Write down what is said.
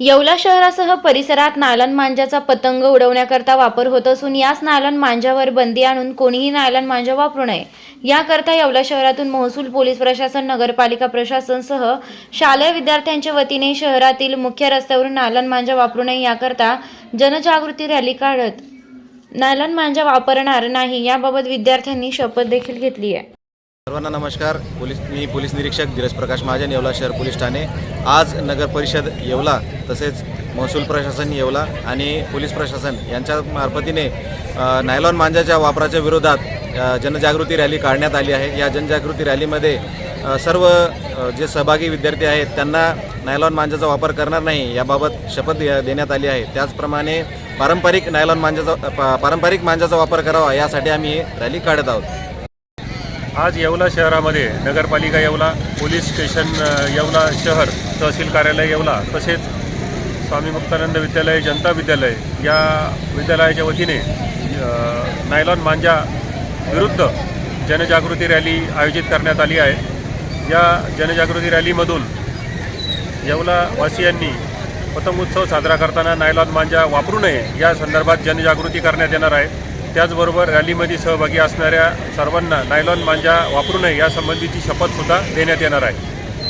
येवला शहरासह परिसरात नायलॉन मांजाचा पतंग उडवण्याकरता वापर होत असून याच नायलॉन मांजावर बंदी आणून कोणीही नायलॉन मांजा वापरू नये. याकरता येवला शहरातून महसूल पोलीस प्रशासन नगरपालिका प्रशासनसह शालेय विद्यार्थ्यांच्या वतीने शहरातील मुख्य रस्त्यावरून नायलॉन मांजा वापरू नये याकरता जनजागृती रॅली काढत नायलॉन मांजा वापरणार नाही याबाबत विद्यार्थ्यांनी शपथ देखील घेतली आहे. सर्वांना नमस्कार. पोलीस मी पोलीस निरीक्षक धीरज प्रकाश महाजन येवला शहर पोलीस ठाणे. आज नगर परिषद येवला तसेच महसूल प्रशासन येवला आणि पोलीस प्रशासन यांच्या मार्फतीने नायलॉन मांजाच्या वापराच्या विरोधात जनजागृती रॅली काढण्यात आली आहे. या जनजागृती रॅलीमध्ये सर्व जे सहभागी विद्यार्थी आहेत त्यांना नायलॉन मांजाचा वापर करणार नाही याबाबत शपथ देण्यात आली आहे. त्याचप्रमाणे पारंपरिक नायलॉन मांजाचा पारंपरिक मांजाचा वापर करावा यासाठी आम्ही रॅली काढत आहोत. आज येवला शहरामध्ये नगरपालिका येवला पोलीस स्टेशन येवला शहर तहसील कार्यालय येवला तसेच स्वामी मुक्तानंद विद्यालय जनता विद्यालय या विद्यालयाच्या वतीने नायलॉन मांजा विरुद्ध जनजागृती रॅली आयोजित करण्यात आली आहे. या जनजागृती रॅलीमधून येवलावासियांनी पतंग उत्सव साजरा करताना नायलॉन मांजा वापरू नये या संदर्भात जनजागृती करण्यात येणार आहे. त्याचबरोबर रॅलीमध्ये सहभागी असणाऱ्या सर्वांना नायलॉन मांजा वापरू नये यासंबंधीची शपथसुद्धा देण्यात येणार आहे.